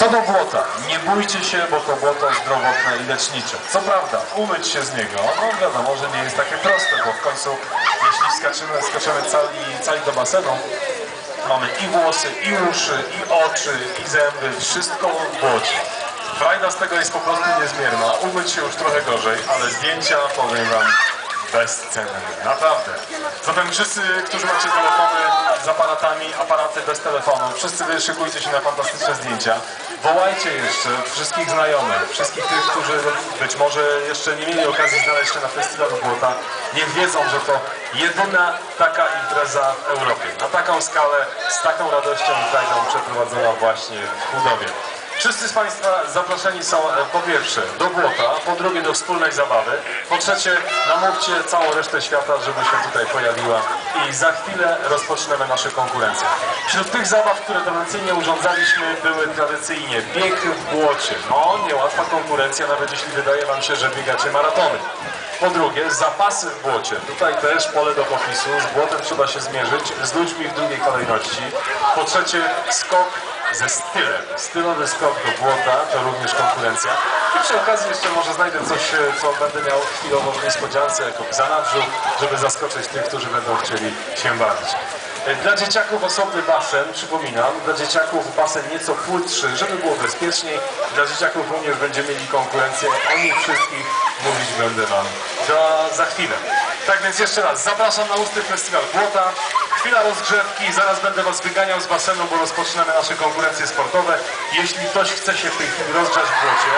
Co do błota, nie bójcie się, bo to błoto zdrowotne i lecznicze. Co prawda, umyć się z niego, no wiadomo, że nie jest takie proste, bo w końcu, jeśli skaczymy, skaczemy cali, cali do basenu, mamy i włosy, i uszy, i oczy, i zęby, wszystko w błocie. Frajda z tego jest po prostu niezmierna. Umyć się już trochę gorzej, ale zdjęcia, powiem wam, bezcenne. Naprawdę. Zatem wszyscy, którzy macie telefony z aparatami, aparaty bez telefonu, wszyscy szykujcie się na fantastyczne zdjęcia. Wołajcie jeszcze wszystkich znajomych, wszystkich tych, którzy być może jeszcze nie mieli okazji znaleźć się na festiwalu Błota. Niech wiedzą, że to jedyna taka impreza w Europie. Na taką skalę, z taką radością i frajdą przeprowadzona właśnie w Chudowie. Wszyscy z Państwa zaproszeni są e, po pierwsze do błota, po drugie do wspólnej zabawy, po trzecie namówcie całą resztę świata, żeby się tutaj pojawiła i za chwilę rozpoczniemy nasze konkurencje. Wśród tych zabaw, które tradycyjnie urządzaliśmy, były tradycyjnie bieg w błocie. No, niełatwa konkurencja, nawet jeśli wydaje Wam się, że biegacie maratony. Po drugie, zapasy w błocie. Tutaj też pole do popisu. Z błotem trzeba się zmierzyć, z ludźmi w drugiej kolejności. Po trzecie, skok ze stylem. Stylowy skok do błota, to również konkurencja. I przy okazji jeszcze może znajdę coś, e, co będę miał chwilowo w niespodziance jako zanadrzu, żeby zaskoczyć tych, którzy będą chcieli się bawić. E, Dla dzieciaków osobny basen, przypominam, dla dzieciaków basen nieco płytszy, żeby było bezpieczniej. Dla dzieciaków również będziemy mieli konkurencję. O nich wszystkich mówić będę Wam za, za chwilę. Tak więc jeszcze raz, zapraszam na Usty Festiwal Błota. Chwila rozgrzewki, zaraz będę Was wyganiał z basenu, bo rozpoczynamy nasze konkurencje sportowe. Jeśli ktoś chce się w tej chwili rozgrzać w błocie,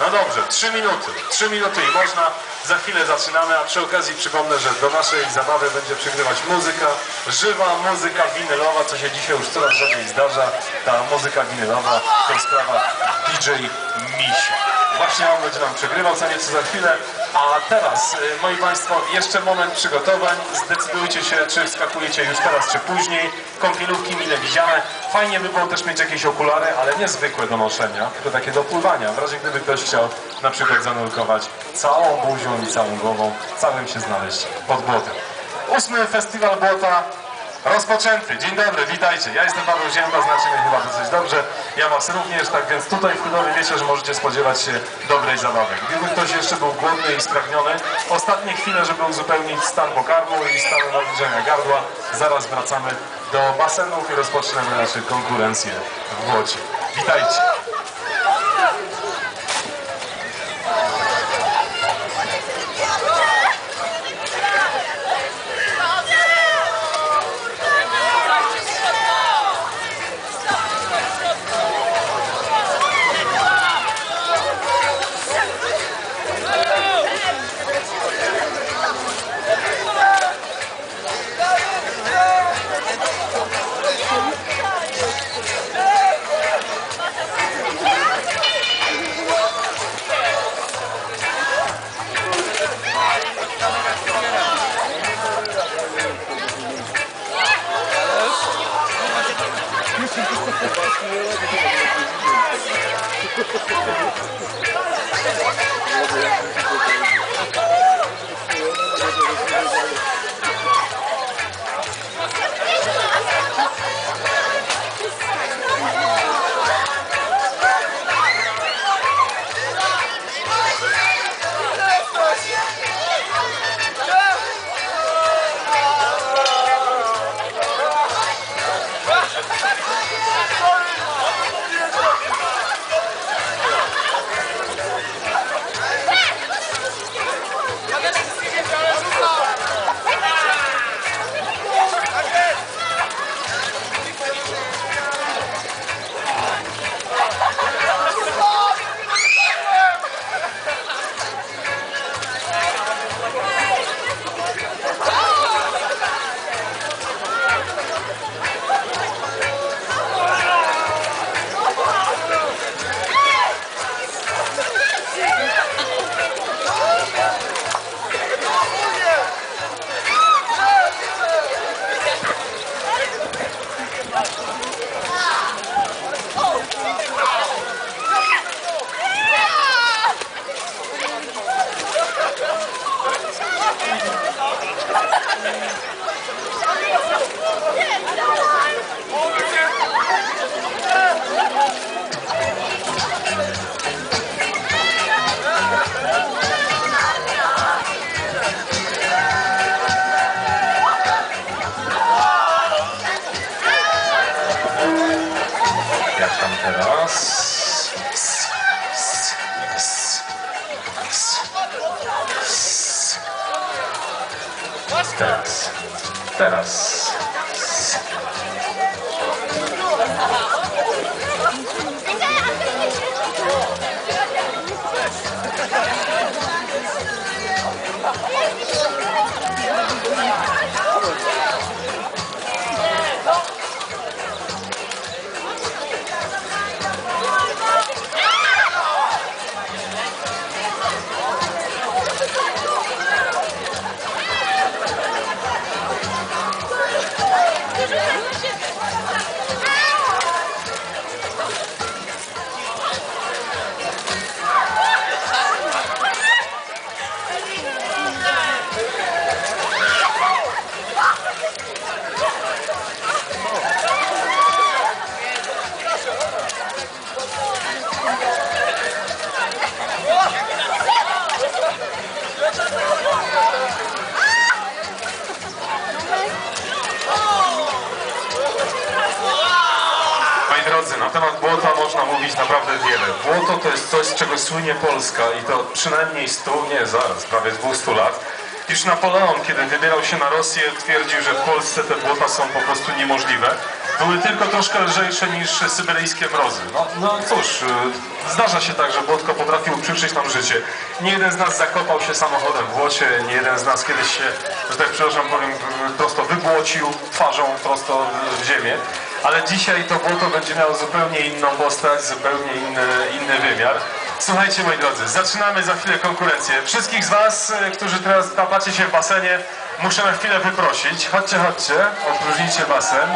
no dobrze, 3 minuty, 3 minuty i można. Za chwilę zaczynamy, a przy okazji przypomnę, że do naszej zabawy będzie przygrywać muzyka, żywa muzyka winylowa, co się dzisiaj już coraz rzadziej zdarza. Ta muzyka winylowa to sprawa DJ Misi. Właśnie on będzie nam przegrywał co nieco za chwilę. A teraz, y, moi Państwo, jeszcze moment przygotowań. Zdecydujcie się, czy wskakujecie już teraz, czy później. Kąpielówki mile widziane. Fajnie by było też mieć jakieś okulary, ale nie zwykłe do noszenia, tylko takie do pływania. W razie gdyby ktoś chciał na przykład zanurkować całą buzią i całą głową, całym się znaleźć pod błotem. Ósmy festiwal błota Rozpoczęty. Dzień dobry, witajcie. Ja jestem Paweł Zięba, znacie mnie chyba dosyć dobrze. Ja Was również, tak więc tutaj w Chudowie wiecie, że możecie spodziewać się dobrej zabawy. Gdyby ktoś jeszcze był głodny i spragniony, ostatnie chwile, żeby uzupełnić stan pokarmu i stan nawilżenia gardła, zaraz wracamy do basenów i rozpoczniemy nasze konkurencje w Błocie. Witajcie. Teraz. Bonjour. Drodzy, na temat błota można mówić naprawdę wiele. Błoto to jest coś, z czego słynie Polska i to przynajmniej 100, nie zaraz, prawie 200 lat. Już Napoleon, kiedy wybierał się na Rosję, twierdził, że w Polsce te błota są po prostu niemożliwe. Były tylko troszkę lżejsze niż syberyjskie mrozy. No, no cóż, y, zdarza się tak, że błotko potrafiło przykrzyć nam życie. Nie jeden z nas zakopał się samochodem w błocie, nie jeden z nas kiedyś się, że tak przepraszam, powiem, y, prosto wybłocił twarzą prosto w ziemię. Ale dzisiaj to błoto będzie miało zupełnie inną postać, zupełnie inny, inny wymiar. Słuchajcie moi drodzy, zaczynamy za chwilę konkurencję. Wszystkich z Was, y, którzy teraz tapacie się w basenie, muszę na chwilę wyprosić. Chodźcie, chodźcie, opróżnijcie basen.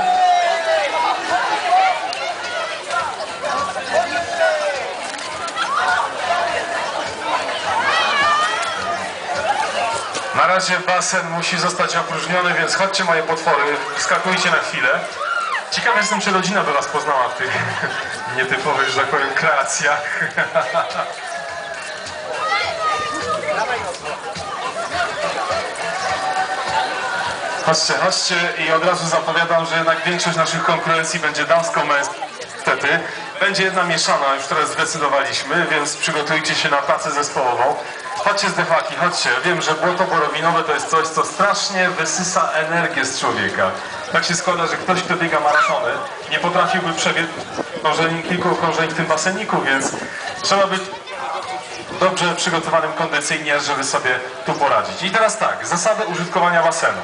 Na razie basen musi zostać opróżniony, więc chodźcie moje potwory, wskakujcie na chwilę. Ciekaw jestem, czy rodzina by was poznała w tych nietypowych, że tak powiem, kreacjach. Chodźcie, chodźcie i od razu zapowiadam, że jednak większość naszych konkurencji będzie damsko-męska. Niestety. Będzie jedna mieszana, już teraz zdecydowaliśmy, więc przygotujcie się na pracę zespołową. Chodźcie z defaki, chodźcie. Wiem, że błoto borowinowe to jest coś, co strasznie wysysa energię z człowieka. Tak się składa, że ktoś, kto biega maratony, nie potrafiłby przebiec okrążeń, kilku okrążeń w tym baseniku, więc trzeba być dobrze przygotowanym kondycyjnie, żeby sobie tu poradzić. I teraz tak, zasady użytkowania basenu.